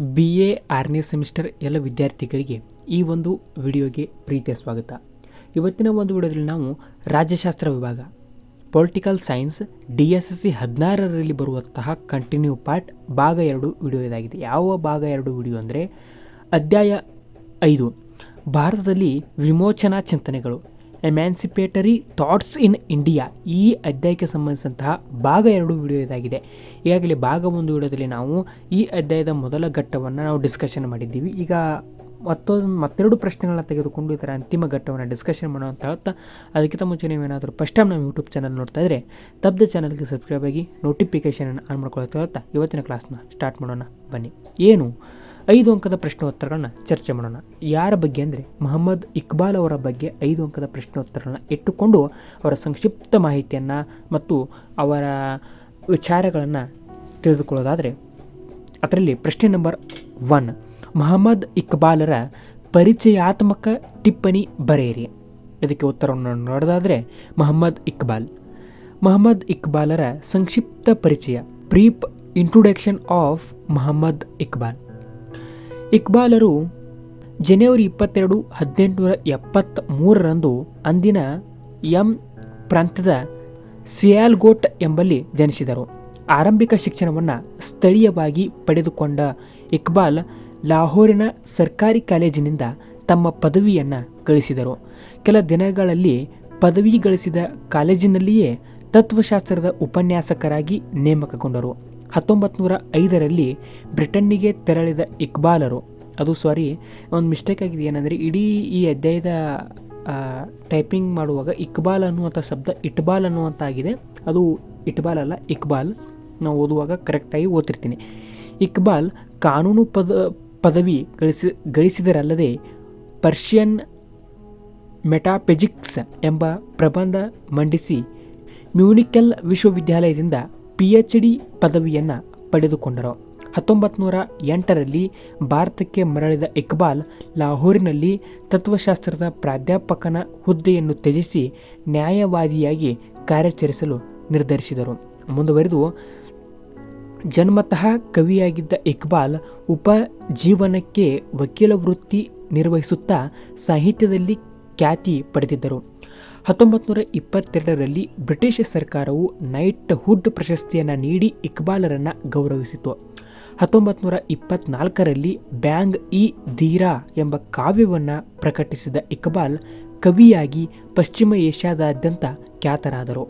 B A ಆರನೇ semester ಎಲ್ಲ ವಿದ್ಯಾರ್ಥಿಗಳಿಗೆ ಈ ಒಂದು ವಿಡಿಯೋಗೆ ಪ್ರೀತಿಯ ಸ್ವಾಗತ. ಇವತ್ತಿನ ಒಂದು ವಿಡಿಯೋದಲ್ಲಿ ನಾವು ರಾಜ್ಯಶಾಸ್ತ್ರ ವಿಭಾಗ political science D S S C ಹದಿನಾರರಲ್ಲಿ ಬರುವಂತಹ ಕಂಟಿನ್ಯೂ ಪಾರ್ಟ್ ಭಾಗ ಎರಡು ವಿಡಿಯೋ ಇದಾಗಿದೆ. ಯಾವ ಭಾಗ ಎರಡು ವಿಡಿಯೋ ಅಂದರೆ ಅಧ್ಯಾಯ ಐದು. ಭಾರತದಲ್ಲಿ ವಿಮೋಚನಾ ಚಿಂತನೆಗಳು ಎಮ್ಯಾನ್ಸಿಪೇಟರಿ ಥಾಟ್ಸ್ ಇನ್ ಇಂಡಿಯಾ ಈ ಅಧ್ಯಾಯಕ್ಕೆ ಸಂಬಂಧಿಸಿದಂತಹ ಭಾಗ ಎರಡು ವಿಡಿಯೋ ಇದಾಗಿದೆ. ಈಗಾಗಲೇ ಭಾಗ ಒಂದು ವಿಡಿಯೋದಲ್ಲಿ ನಾವು ಈ ಅಧ್ಯಾಯದ ಮೊದಲ ಘಟ್ಟವನ್ನು ನಾವು ಡಿಸ್ಕಷನ್ ಮಾಡಿದ್ದೀವಿ. ಈಗ ಮತ್ತೊಂದು ಮತ್ತೆರಡು ಪ್ರಶ್ನೆಗಳನ್ನ ತೆಗೆದುಕೊಂಡು ಇದರ ಅಂತಿಮ ಘಟ್ಟವನ್ನು ಡಿಸ್ಕಷನ್ ಮಾಡೋಣ ಅಂತ ಹೇಳ್ತಾ, ಅದಕ್ಕಿಂತ ಮುಂಚೆ ನೀವೇನಾದರೂ ಫಸ್ಟ್ ಟೈಮ್ ನಮ್ಮ ಯೂಟ್ಯೂಬ್ ಚಾನಲ್ ನೋಡ್ತಾ ಇದ್ದರೆ ತಪ್ಪದ ಚಾನಲ್ಗೆ ಸಬ್ಸ್ಕ್ರೈಬ್ ಆಗಿ ನೋಟಿಫಿಕೇಷನನ್ನು ಆನ್ ಮಾಡ್ಕೊಳ್ತಾ ಹೇಳ್ತಾ, ಇವತ್ತಿನ ಕ್ಲಾಸ್ನ ಸ್ಟಾರ್ಟ್ ಮಾಡೋಣ. ಬನ್ನಿ. ಏನು? ಐದು ಅಂಕದ ಪ್ರಶ್ನೋತ್ತರಗಳನ್ನ ಚರ್ಚೆ ಮಾಡೋಣ. ಯಾರ ಬಗ್ಗೆ ಅಂದರೆ ಮೊಹಮ್ಮದ್ ಇಕ್ಬಾಲ್ ಅವರ ಬಗ್ಗೆ ಐದು ಅಂಕದ ಪ್ರಶ್ನೋತ್ತರಗಳನ್ನ ಇಟ್ಟುಕೊಂಡು ಅವರ ಸಂಕ್ಷಿಪ್ತ ಮಾಹಿತಿಯನ್ನು ಮತ್ತು ಅವರ ವಿಚಾರಗಳನ್ನು ತಿಳಿದುಕೊಳ್ಳೋದಾದರೆ ಅದರಲ್ಲಿ ಪ್ರಶ್ನೆ ನಂಬರ್ ಒನ್, ಮೊಹಮ್ಮದ್ ಇಕ್ಬಾಲರ ಪರಿಚಯಾತ್ಮಕ ಟಿಪ್ಪಣಿ ಬರೆಯಿರಿ. ಇದಕ್ಕೆ ಉತ್ತರವನ್ನು ನೋಡೋದಾದರೆ ಮೊಹಮ್ಮದ್ ಇಕ್ಬಾಲ್. ಮೊಹಮ್ಮದ್ ಇಕ್ಬಾಲರ ಸಂಕ್ಷಿಪ್ತ ಪರಿಚಯ, brief introduction of Mohammad Iqbal. ಇಕ್ಬಾಲರು ಜನವರಿ ಇಪ್ಪತ್ತೆರಡು ಹದಿನೆಂಟುನೂರ ಎಪ್ಪತ್ತ್ ಮೂರರಂದು ಅಂದಿನ ಎಂ ಪ್ರಾಂತ್ಯದ ಸಿಯಾಲ್ಗೋಟ್ ಎಂಬಲ್ಲಿ ಜನಿಸಿದರು. ಆರಂಭಿಕ ಶಿಕ್ಷಣವನ್ನು ಸ್ಥಳೀಯವಾಗಿ ಪಡೆದುಕೊಂಡ ಇಕ್ಬಾಲ್ ಲಾಹೋರಿನ ಸರ್ಕಾರಿ ಕಾಲೇಜಿನಿಂದ ತಮ್ಮ ಪದವಿಯನ್ನು ಗಳಿಸಿದರು. ಕೆಲ ದಿನಗಳಲ್ಲಿ ಪದವಿ ಗಳಿಸಿದ ಕಾಲೇಜಿನಲ್ಲಿಯೇ ತತ್ವಶಾಸ್ತ್ರದ ಉಪನ್ಯಾಸಕರಾಗಿ ನೇಮಕಗೊಂಡರು. ಹತ್ತೊಂಬತ್ತು ನೂರ ಐದರಲ್ಲಿ ಬ್ರಿಟನ್ನಿಗೆ ತೆರಳಿದ ಇಕ್ಬಾಲರು. ಅದು ಸಾರಿ, ಒಂದು ಮಿಸ್ಟೇಕ್ ಆಗಿದೆ. ಏನಂದರೆ, ಇಡೀ ಈ ಅಧ್ಯಾಯದ ಟೈಪಿಂಗ್ ಮಾಡುವಾಗ ಇಕ್ಬಾಲ್ ಅನ್ನುವಂಥ ಶಬ್ದ ಇಟ್ಬಾಲ್ ಅನ್ನುವಂಥ ಆಗಿದೆ ಅದು ಇಟ್ಬಾಲ್ ಅಲ್ಲ, ಇಕ್ಬಾಲ್. ನಾವು ಓದುವಾಗ ಕರೆಕ್ಟಾಗಿ ಓದ್ತಿರ್ತೀನಿ. ಇಕ್ಬಾಲ್ ಕಾನೂನು ಪದ, ಪದವಿ ಗಳಿಸಿ, ಗಳಿಸಿದರಲ್ಲದೆ ಪರ್ಷಿಯನ್ ಮೆಟಾಪೆಜಿಕ್ಸ್ ಎಂಬ ಪ್ರಬಂಧ ಮಂಡಿಸಿ ಮ್ಯೂನಿಕಲ್ ವಿಶ್ವವಿದ್ಯಾಲಯದಿಂದ ಪಿ ಎಚ್ ಡಿ ಪದವಿಯನ್ನು ಪಡೆದುಕೊಂಡರು. ಹತ್ತೊಂಬತ್ತು ನೂರ ಎಂಟರಲ್ಲಿ ಭಾರತಕ್ಕೆ ಮರಳಿದ ಇಕ್ಬಾಲ್ ಲಾಹೋರಿನಲ್ಲಿ ತತ್ವಶಾಸ್ತ್ರದ ಪ್ರಾಧ್ಯಾಪಕನ ಹುದ್ದೆಯನ್ನು ತ್ಯಜಿಸಿ ನ್ಯಾಯವಾದಿಯಾಗಿ ಕಾರ್ಯಾಚರಿಸಲು ನಿರ್ಧರಿಸಿದರು. ಮುಂದುವರೆದು, ಜನ್ಮತಃ ಕವಿಯಾಗಿದ್ದ ಇಕ್ಬಾಲ್ ಉಪಜೀವನಕ್ಕೆ ವಕೀಲ ವೃತ್ತಿ ನಿರ್ವಹಿಸುತ್ತಾ ಸಾಹಿತ್ಯದಲ್ಲಿ ಖ್ಯಾತಿ ಪಡೆದಿದ್ದರು. ಹತ್ತೊಂಬತ್ತು ನೂರ ಇಪ್ಪತ್ತೆರಡರಲ್ಲಿ ಬ್ರಿಟಿಷ್ ಸರ್ಕಾರವು ನೈಟ್ ಹುಡ್ ಪ್ರಶಸ್ತಿಯನ್ನು ನೀಡಿ ಇಕ್ಬಾಲರನ್ನು ಗೌರವಿಸಿತು. ಹತ್ತೊಂಬತ್ತು ನೂರ ಇಪ್ಪತ್ನಾಲ್ಕರಲ್ಲಿ ಬ್ಯಾಂಗ್ ಇ ಧೀರಾ ಎಂಬ ಕಾವ್ಯವನ್ನು ಪ್ರಕಟಿಸಿದ ಇಕ್ಬಾಲ್ ಕವಿಯಾಗಿ ಪಶ್ಚಿಮ ಏಷ್ಯಾದಾದ್ಯಂತ ಖ್ಯಾತರಾದರು.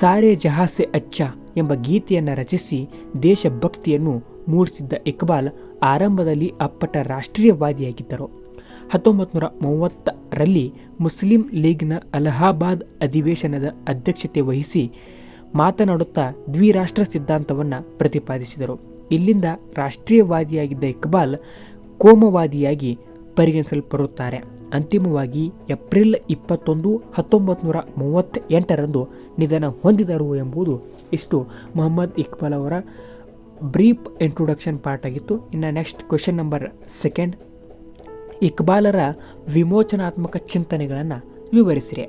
ಸಾರೆ ಜಹಾಸೆ ಅಚ್ಚ ಎಂಬ ಗೀತೆಯನ್ನು ರಚಿಸಿ ದೇಶಭಕ್ತಿಯನ್ನು ಮೂಡಿಸಿದ್ದ ಇಕ್ಬಾಲ್ ಆರಂಭದಲ್ಲಿ ಅಪ್ಪಟ ರಾಷ್ಟ್ರೀಯವಾದಿಯಾಗಿದ್ದರು. ಹತ್ತೊಂಬತ್ತು ನೂರ ಮೂವತ್ತರಲ್ಲಿ ಮುಸ್ಲಿಂ ಲೀಗ್ನ ಅಲಹಾಬಾದ್ ಅಧಿವೇಶನದ ಅಧ್ಯಕ್ಷತೆ ವಹಿಸಿ ಮಾತನಾಡುತ್ತಾ ದ್ವಿರಾಷ್ಟ್ರ ಸಿದ್ಧಾಂತವನ್ನು ಪ್ರತಿಪಾದಿಸಿದರು. ಇಲ್ಲಿಂದ ರಾಷ್ಟ್ರೀಯವಾದಿಯಾಗಿದ್ದ ಇಕ್ಬಾಲ್ ಕೋಮವಾದಿಯಾಗಿ ಪರಿಗಣಿಸಲ್ಪಡುತ್ತಾರೆ. ಅಂತಿಮವಾಗಿ ಏಪ್ರಿಲ್ ಇಪ್ಪತ್ತೊಂದು ಹತ್ತೊಂಬತ್ತು ನೂರ ಮೂವತ್ತೆಂಟರಂದು ನಿಧನ ಹೊಂದಿದರು ಎಂಬುದು ಇಷ್ಟು. ಮೊಹಮ್ಮದ್ ಇಕ್ಬಾಲ್ ಅವರ ಬ್ರೀಫ್ ಇಂಟ್ರೊಡಕ್ಷನ್ ಪಾರ್ಟ್ ಆಗಿತ್ತು. ಇನ್ನು ನೆಕ್ಸ್ಟ್ ಕ್ವೆಶನ್ ನಂಬರ್ ಸೆಕೆಂಡ್ ಇಕ್ಬಾಲರ ವಿಮೋಚನಾತ್ಮಕ ಚಿಂತನೆಗಳನ್ನು ವಿವರಿಸಿರಿ.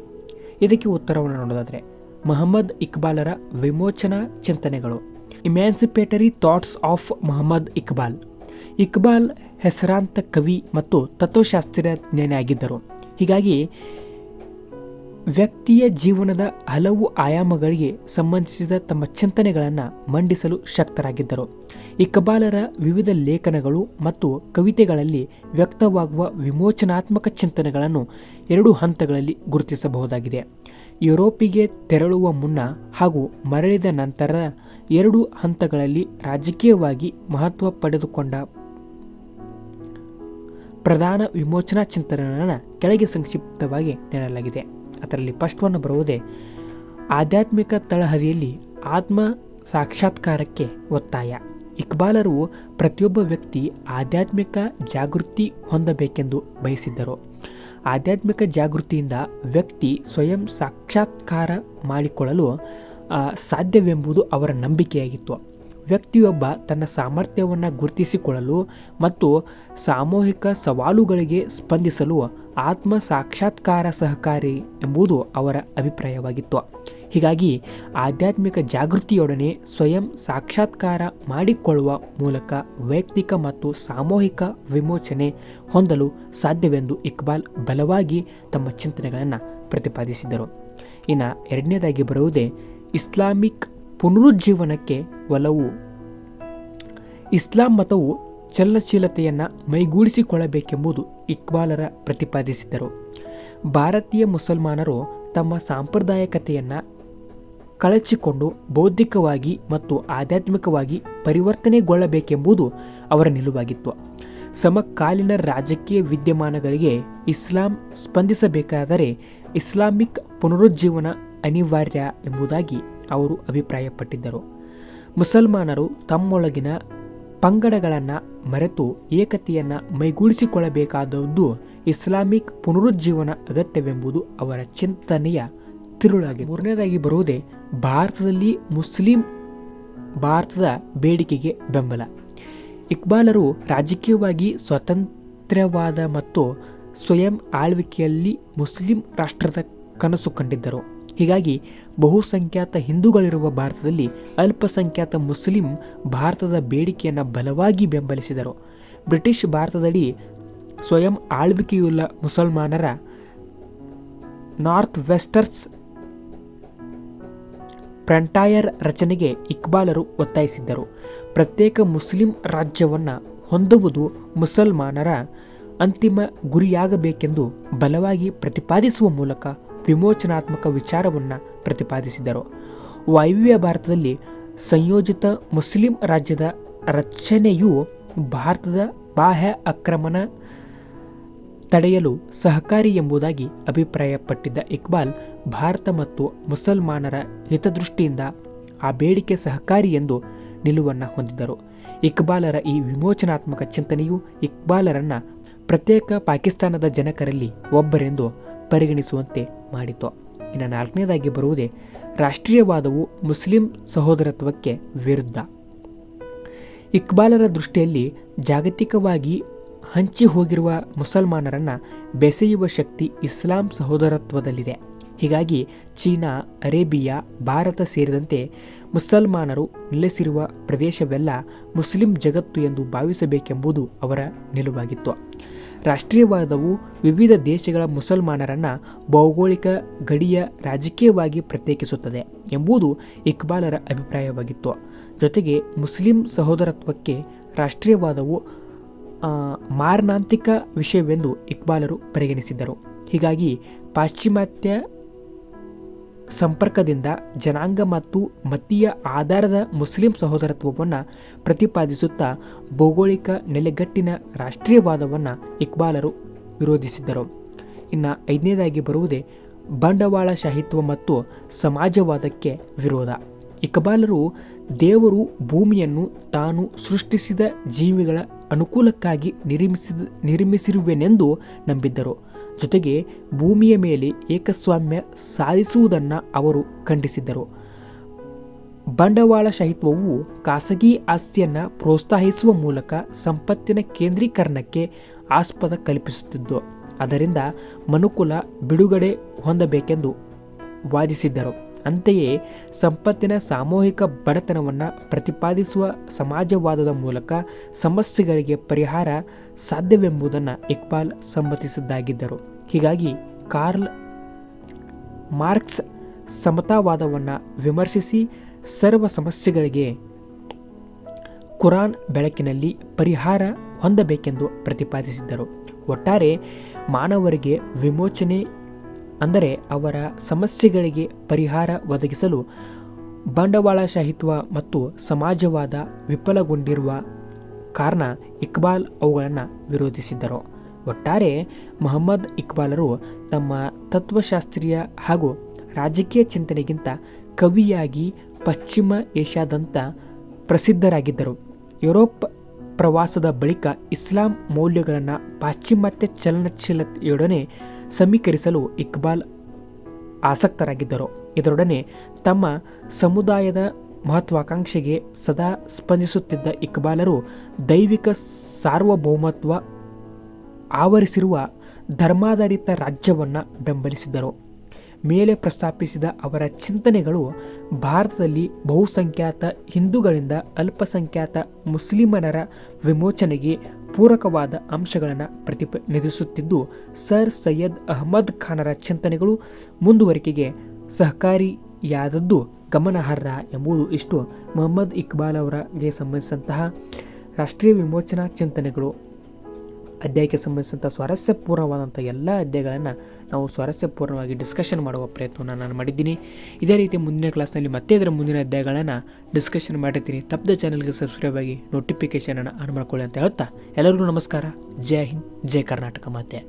ಇದಕ್ಕೆ ಉತ್ತರವನ್ನು ನೋಡೋದಾದರೆ, ಮೊಹಮ್ಮದ್ ಇಕ್ಬಾಲರ ವಿಮೋಚನಾ ಚಿಂತನೆಗಳು. Emancipatory thoughts of Mohammad Iqbal Iqbal ಹೆಸರಾಂತ ಕವಿ ಮತ್ತು ತತ್ವಶಾಸ್ತ್ರಜ್ಞನಾಗಿದ್ದರು ಹೀಗಾಗಿ ವ್ಯಕ್ತಿಯ ಜೀವನದ ಹಲವು ಆಯಾಮಗಳಿಗೆ ಸಂಬಂಧಿಸಿದ ತಮ್ಮ ಚಿಂತನೆಗಳನ್ನು ಮಂಡಿಸಲು ಶಕ್ತರಾಗಿದ್ದರು. ಇಕ್ಬಾಲರ ವಿವಿಧ ಲೇಖನಗಳು ಮತ್ತು ಕವಿತೆಗಳಲ್ಲಿ ವ್ಯಕ್ತವಾಗುವ ವಿಮೋಚನಾತ್ಮಕ ಚಿಂತನೆಗಳನ್ನು ಎರಡು ಹಂತಗಳಲ್ಲಿ ಗುರುತಿಸಬಹುದಾಗಿದೆ. ಯುರೋಪಿಗೆ ತೆರಳುವ ಮುನ್ನ ಹಾಗೂ ಮರಳಿದ ನಂತರ ಎರಡು ಹಂತಗಳಲ್ಲಿ ರಾಜಕೀಯವಾಗಿ ಮಹತ್ವ ಪಡೆದುಕೊಂಡ ಪ್ರಧಾನ ವಿಮೋಚನಾ ಚಿಂತನೆಗಳನ್ನು ಕೆಳಗೆ ಸಂಕ್ಷಿಪ್ತವಾಗಿ ನೀಡಲಾಗಿದೆ. ಅದರಲ್ಲಿ ಫಸ್ಟ್ ಒನ್ ಬರುವುದೇ ಆಧ್ಯಾತ್ಮಿಕ ತಳಹದಿಯಲ್ಲಿ ಆತ್ಮ ಸಾಕ್ಷಾತ್ಕಾರಕ್ಕೆ ಒತ್ತಾಯ. ಇಕ್ಬಾಲರು ಪ್ರತಿಯೊಬ್ಬ ವ್ಯಕ್ತಿ ಆಧ್ಯಾತ್ಮಿಕ ಜಾಗೃತಿ ಹೊಂದಬೇಕೆಂದು ಬಯಸಿದ್ದರು. ಆಧ್ಯಾತ್ಮಿಕ ಜಾಗೃತಿಯಿಂದ ವ್ಯಕ್ತಿ ಸ್ವಯಂ ಸಾಕ್ಷಾತ್ಕಾರ ಮಾಡಿಕೊಳ್ಳಲು ಸಾಧ್ಯವೆಂಬುದು ಅವರ ನಂಬಿಕೆಯಾಗಿತ್ತು. ವ್ಯಕ್ತಿಯೊಬ್ಬ ತನ್ನ ಸಾಮರ್ಥ್ಯವನ್ನು ಗುರುತಿಸಿಕೊಳ್ಳಲು ಮತ್ತು ಸಾಮೂಹಿಕ ಸವಾಲುಗಳಿಗೆ ಸ್ಪಂದಿಸಲು ಆತ್ಮ ಸಾಕ್ಷಾತ್ಕಾರ ಸಹಕಾರಿ ಎಂಬುದು ಅವರ ಅಭಿಪ್ರಾಯವಾಗಿತ್ತು. ಹೀಗಾಗಿ ಆಧ್ಯಾತ್ಮಿಕ ಜಾಗೃತಿಯೊಡನೆ ಸ್ವಯಂ ಸಾಕ್ಷಾತ್ಕಾರ ಮಾಡಿಕೊಳ್ಳುವ ಮೂಲಕ ವೈಯಕ್ತಿಕ ಮತ್ತು ಸಾಮೂಹಿಕ ವಿಮೋಚನೆ ಹೊಂದಲು ಸಾಧ್ಯವೆಂದು ಇಕ್ಬಾಲ್ ಬಲವಾಗಿ ತಮ್ಮ ಚಿಂತನೆಗಳನ್ನು ಪ್ರತಿಪಾದಿಸಿದರು. ಇನ್ನು ಎರಡನೇದಾಗಿ ಬರುವುದೇ ಇಸ್ಲಾಮಿಕ್ ಪುನರುಜ್ಜೀವನಕ್ಕೆ ಒಲವು. ಇಸ್ಲಾಂ ಮತವು ಚಲನಶೀಲತೆಯನ್ನು ಮೈಗೂಡಿಸಿಕೊಳ್ಳಬೇಕೆಂಬುದು ಇಕ್ಬಾಲರ ಪ್ರತಿಪಾದಿಸಿದರು ಭಾರತೀಯ ಮುಸಲ್ಮಾನರು ತಮ್ಮ ಸಾಂಪ್ರದಾಯಿಕತೆಯನ್ನು ಕಳಚಿಕೊಂಡು ಬೌದ್ಧಿಕವಾಗಿ ಮತ್ತು ಆಧ್ಯಾತ್ಮಿಕವಾಗಿ ಪರಿವರ್ತನೆಗೊಳ್ಳಬೇಕೆಂಬುದು ಅವರ ನಿಲುವಾಗಿತ್ತು. ಸಮಕಾಲೀನ ರಾಜಕೀಯ ವಿದ್ಯಮಾನಗಳಿಗೆ ಇಸ್ಲಾಂ ಸ್ಪಂದಿಸಬೇಕಾದರೆ ಇಸ್ಲಾಮಿಕ್ ಪುನರುಜ್ಜೀವನ ಅನಿವಾರ್ಯ ಎಂಬುದಾಗಿ ಅವರು ಅಭಿಪ್ರಾಯಪಟ್ಟಿದ್ದರು. ಮುಸಲ್ಮಾನರು ತಮ್ಮೊಳಗಿನ ಪಂಗಡಗಳನ್ನು ಮರೆತು ಏಕತೆಯನ್ನು ಮೈಗೂಡಿಸಿಕೊಳ್ಳಬೇಕಾದದ್ದು ಇಸ್ಲಾಮಿಕ್ ಪುನರುಜ್ಜೀವನ ಅಗತ್ಯವೆಂಬುದು ಅವರ ಚಿಂತನೆಯ ತಿರುಳಾಗಿದೆ. ಮೂರನೇದಾಗಿ ಬರುವುದೇ ಭಾರತದಲ್ಲಿ ಮುಸ್ಲಿಂ ಭಾರತದ ಬೇಡಿಕೆಗೆ ಬೆಂಬಲ. ಇಕ್ಬಾಲರು ರಾಜಕೀಯವಾಗಿ ಸ್ವತಂತ್ರವಾದ ಮತ್ತು ಸ್ವಯಂ ಆಳ್ವಿಕೆಯಲ್ಲಿ ಮುಸ್ಲಿಂ ರಾಷ್ಟ್ರದ ಕನಸು ಕಂಡಿದ್ದರು. ಹೀಗಾಗಿ ಬಹುಸಂಖ್ಯಾತ ಹಿಂದೂಗಳಿರುವ ಭಾರತದಲ್ಲಿ ಅಲ್ಪಸಂಖ್ಯಾತ ಮುಸ್ಲಿಂ ಭಾರತದ ಬೇಡಿಕೆಯನ್ನು ಬಲವಾಗಿ ಬೆಂಬಲಿಸಿದರು. ಬ್ರಿಟಿಷ್ ಭಾರತದಲ್ಲಿ ಸ್ವಯಂ ಆಳ್ವಿಕೆಯುಳ್ಳ ಮುಸಲ್ಮಾನರ ನಾರ್ತ್ ವೆಸ್ಟರ್ಸ್ ಫ್ರಂಟಾಯರ್ ರಚನೆಗೆ ಇಕ್ಬಾಲರು ಒತ್ತಾಯಿಸಿದ್ದರು. ಪ್ರತ್ಯೇಕ ಮುಸ್ಲಿಂ ರಾಜ್ಯವನ್ನು ಹೊಂದುವುದು ಮುಸಲ್ಮಾನರ ಅಂತಿಮ ಗುರಿಯಾಗಬೇಕೆಂದು ಬಲವಾಗಿ ಪ್ರತಿಪಾದಿಸುವ ಮೂಲಕ ವಿಮೋಚನಾತ್ಮಕ ವಿಚಾರವನ್ನು ಪ್ರತಿಪಾದಿಸಿದರು. ವಾಯುವ್ಯ ಭಾರತದಲ್ಲಿ ಸಂಯೋಜಿತ ಮುಸ್ಲಿಂ ರಾಜ್ಯದ ರಚನೆಯು ಭಾರತದ ಬಾಹ್ಯ ಆಕ್ರಮಣ ತಡೆಯಲು ಸಹಕಾರಿ ಎಂಬುದಾಗಿ ಅಭಿಪ್ರಾಯಪಟ್ಟಿದ್ದ ಇಕ್ಬಾಲ್, ಭಾರತ ಮತ್ತು ಮುಸಲ್ಮಾನರ ಹಿತದೃಷ್ಟಿಯಿಂದ ಆ ಬೇಡಿಕೆ ಸಹಕಾರಿ ಎಂದು ನಿಲುವನ್ನು ಹೊಂದಿದ್ದರು. ಇಕ್ಬಾಲರ ಈ ವಿಮೋಚನಾತ್ಮಕ ಚಿಂತನೆಯು ಇಕ್ಬಾಲರನ್ನು ಪ್ರತ್ಯೇಕ ಪಾಕಿಸ್ತಾನದ ಜನಕರಲ್ಲಿ ಒಬ್ಬರೆಂದು ಪರಿಗಣಿಸುವಂತೆ ಮಾಡಿತು. ಇನ್ನು ನಾಲ್ಕನೇದಾಗಿ ಬರುವುದೇ, ರಾಷ್ಟ್ರೀಯವಾದವು ಮುಸ್ಲಿಂ ಸಹೋದರತ್ವಕ್ಕೆ ವಿರುದ್ಧ. ಇಕ್ಬಾಲರ ದೃಷ್ಟಿಯಲ್ಲಿ ಜಾಗತಿಕವಾಗಿ ಹಂಚಿ ಹೋಗಿರುವ ಮುಸಲ್ಮಾನರನ್ನು ಬೆಸೆಯುವ ಶಕ್ತಿ ಇಸ್ಲಾಂ ಸಹೋದರತ್ವದಲ್ಲಿದೆ. ಹೀಗಾಗಿ ಚೀನಾ, ಅರೇಬಿಯಾ, ಭಾರತ ಸೇರಿದಂತೆ ಮುಸಲ್ಮಾನರು ನೆಲೆಸಿರುವ ಪ್ರದೇಶವೆಲ್ಲ ಮುಸ್ಲಿಂ ಜಗತ್ತು ಎಂದು ಭಾವಿಸಬೇಕೆಂಬುದು ಅವರ ನಿಲುವಾಗಿತ್ತು. ರಾಷ್ಟ್ರೀಯವಾದವು ವಿವಿಧ ದೇಶಗಳ ಮುಸಲ್ಮಾನರನ್ನು ಭೌಗೋಳಿಕ ಗಡಿಯ ರಾಜಕೀಯವಾಗಿ ಪ್ರತ್ಯೇಕಿಸುತ್ತದೆ ಎಂಬುದು ಇಕ್ಬಾಲರ ಅಭಿಪ್ರಾಯವಾಗಿತ್ತು. ಜೊತೆಗೆ ಮುಸ್ಲಿಂ ಸಹೋದರತ್ವಕ್ಕೆ ರಾಷ್ಟ್ರೀಯವಾದವು ಮಾರಣಾಂತಿಕ ವಿಷಯವೆಂದು ಇಕ್ಬಾಲರು ಪರಿಗಣಿಸಿದ್ದರು. ಹೀಗಾಗಿ ಪಾಶ್ಚಿಮಾತ್ಯ ಸಂಪರ್ಕದಿಂದ ಜನಾಂಗ ಮತ್ತು ಮತೀಯ ಆಧಾರದ ಮುಸ್ಲಿಂ ಸಹೋದರತ್ವವನ್ನು ಪ್ರತಿಪಾದಿಸುತ್ತಾ ಭೌಗೋಳಿಕ ನೆಲೆಗಟ್ಟಿನ ರಾಷ್ಟ್ರೀಯವಾದವನ್ನು ಇಕ್ಬಾಲರು ವಿರೋಧಿಸಿದ್ದರು. ಇನ್ನು ಐದನೇದಾಗಿ ಬರುವುದೇ ಬಂಡವಾಳಶಾಹಿತ್ವ ಮತ್ತು ಸಮಾಜವಾದಕ್ಕೆ ವಿರೋಧ. ಇಕ್ಬಾಲರು ದೇವರು ಭೂಮಿಯನ್ನು ತಾನು ಸೃಷ್ಟಿಸಿದ ಜೀವಿಗಳ ಅನುಕೂಲಕ್ಕಾಗಿ ನಿರ್ಮಿಸಿದ ನಿರ್ಮಿಸಿರುವೆನೆಂದು ನಂಬಿದ್ದರು. ಜೊತೆಗೆ ಭೂಮಿಯ ಮೇಲೆ ಏಕಸ್ವಾಮ್ಯ ಸಾಧಿಸುವುದನ್ನು ಅವರು ಖಂಡಿಸಿದ್ದರು. ಬಂಡವಾಳಶಾಹಿತ್ವವು ಖಾಸಗಿ ಆಸ್ತಿಯನ್ನು ಪ್ರೋತ್ಸಾಹಿಸುವ ಮೂಲಕ ಸಂಪತ್ತಿನ ಕೇಂದ್ರೀಕರಣಕ್ಕೆ ಆಸ್ಪದ ಕಲ್ಪಿಸುತ್ತಿದ್ದು, ಅದರಿಂದ ಮನುಕುಲ ಬಿಡುಗಡೆ ಹೊಂದಬೇಕೆಂದು ವಾದಿಸಿದ್ದರು. ಅಂತೆಯೇ ಸಂಪತ್ತಿನ ಸಾಮೂಹಿಕ ಬಡತನವನ್ನು ಪ್ರತಿಪಾದಿಸುವ ಸಮಾಜವಾದದ ಮೂಲಕ ಸಮಸ್ಯೆಗಳಿಗೆ ಪರಿಹಾರ ಸಾಧ್ಯವೆಂಬುದನ್ನು ಇಕ್ಬಾಲ್ ಸಮ್ಮತಿಸಿದ್ದಾಗಿದ್ದರು. ಹೀಗಾಗಿ ಕಾರ್ಲ್ ಮಾರ್ಕ್ಸ್ ಸಮತಾವಾದವನ್ನು ವಿಮರ್ಶಿಸಿ ಸರ್ವ ಸಮಸ್ಯೆಗಳಿಗೆ ಕುರಾನ್ ಬೆಳಕಿನಲ್ಲಿ ಪರಿಹಾರ ಹೊಂದಬೇಕೆಂದು ಪ್ರತಿಪಾದಿಸಿದ್ದರು. ಒಟ್ಟಾರೆ ಮಾನವರಿಗೆ ವಿಮೋಚನೆ ಅಂದರೆ ಅವರ ಸಮಸ್ಯೆಗಳಿಗೆ ಪರಿಹಾರ ಒದಗಿಸಲು ಬಂಡವಾಳಶಾಹಿತ್ವ ಮತ್ತು ಸಮಾಜವಾದ ವಿಫಲಗೊಂಡಿರುವ ಕಾರಣ ಇಕ್ಬಾಲ್ ಅವುಗಳನ್ನು ವಿರೋಧಿಸಿದ್ದರು. ಒಟ್ಟಾರೆ ಮೊಹಮ್ಮದ್ ಇಕ್ಬಾಲರು ತಮ್ಮ ತತ್ವಶಾಸ್ತ್ರೀಯ ಹಾಗೂ ರಾಜಕೀಯ ಚಿಂತನೆಗಿಂತ ಕವಿಯಾಗಿ ಪಶ್ಚಿಮ ಏಷ್ಯಾದಂತ ಪ್ರಸಿದ್ಧರಾಗಿದ್ದರು. ಯುರೋಪ್ ಪ್ರವಾಸದ ಬಳಿಕ ಇಸ್ಲಾಂ ಮೌಲ್ಯಗಳನ್ನು ಪಾಶ್ಚಿಮಾತ್ಯ ಚಲನಶೀಲತೆಯೊಡನೆ ಸಮೀಕರಿಸಲು ಇಕ್ಬಾಲ್ ಆಸಕ್ತರಾಗಿದ್ದರು. ಇದರೊಡನೆ ತಮ್ಮ ಸಮುದಾಯದ ಮಹತ್ವಾಕಾಂಕ್ಷೆಗೆ ಸದಾ ಸ್ಪಂದಿಸುತ್ತಿದ್ದ ಇಕ್ಬಾಲರು ದೈವಿಕ ಸಾರ್ವಭೌಮತ್ವ ಆವರಿಸಿರುವ ಧರ್ಮಾಧಾರಿತ ರಾಜ್ಯವನ್ನು ಬೆಂಬಲಿಸಿದರು ಮೇಲೆ ಪ್ರಸ್ತಾಪಿಸಿದ ಅವರ ಚಿಂತನೆಗಳು ಭಾರತದಲ್ಲಿ ಬಹುಸಂಖ್ಯಾತ ಹಿಂದೂಗಳಿಂದ ಅಲ್ಪಸಂಖ್ಯಾತ ಮುಸ್ಲಿಮರ ವಿಮೋಚನೆಗೆ ಪೂರಕವಾದ ಅಂಶಗಳನ್ನು ಪ್ರತಿನಿಧಿಸುತ್ತಿದ್ದು, ಸರ್ ಸೈಯದ್ ಅಹಮದ್ ಖಾನರ ಚಿಂತನೆಗಳು ಮುಂದುವರಿಕೆಗೆ ಸಹಕಾರಿಯಾದದ್ದು ಗಮನಾರ್ಹ ಎಂಬುದು ಇಷ್ಟು. ಮೊಹಮ್ಮದ್ ಇಕ್ಬಾಲ್ ಅವರಿಗೆ ಸಂಬಂಧಿಸಿದಂತಹ ರಾಷ್ಟ್ರೀಯ ವಿಮೋಚನಾ ಚಿಂತನೆಗಳು, ಅಧ್ಯಾಯಕ್ಕೆ ಸಂಬಂಧಿಸಿದಂಥ ಸ್ವಾರಸ್ಯಪೂರ್ಣವಾದಂಥ ಎಲ್ಲ ಅಧ್ಯಾಯಗಳನ್ನು ನಾವು ಸ್ವಾರಸ್ಯಪೂರ್ಣವಾಗಿ ಡಿಸ್ಕಷನ್ ಮಾಡುವ ಪ್ರಯತ್ನವನ್ನು ನಾನು ಮಾಡಿದ್ದೀನಿ. ಇದೇ ರೀತಿ ಮುಂದಿನ ಕ್ಲಾಸ್ನಲ್ಲಿ ಮತ್ತೆ ಇದರ ಮುಂದಿನ ಅಧ್ಯಾಯಗಳನ್ನು ಡಿಸ್ಕಷನ್ ಮಾಡಿರ್ತೀನಿ ತಪ್ಪದ ಚಾನಲ್ಗೆ ಸಬ್ಸ್ಕ್ರೈಬ್ ಆಗಿ ನೋಟಿಫಿಕೇಷನನ್ನು ಆನ್ ಮಾಡ್ಕೊಳ್ಳಿ ಅಂತ ಹೇಳ್ತಾ ಎಲ್ಲರಿಗೂ ನಮಸ್ಕಾರ. ಜೈ ಹಿಂದ್, ಜೈ ಕರ್ನಾಟಕ ಮಾತೆ.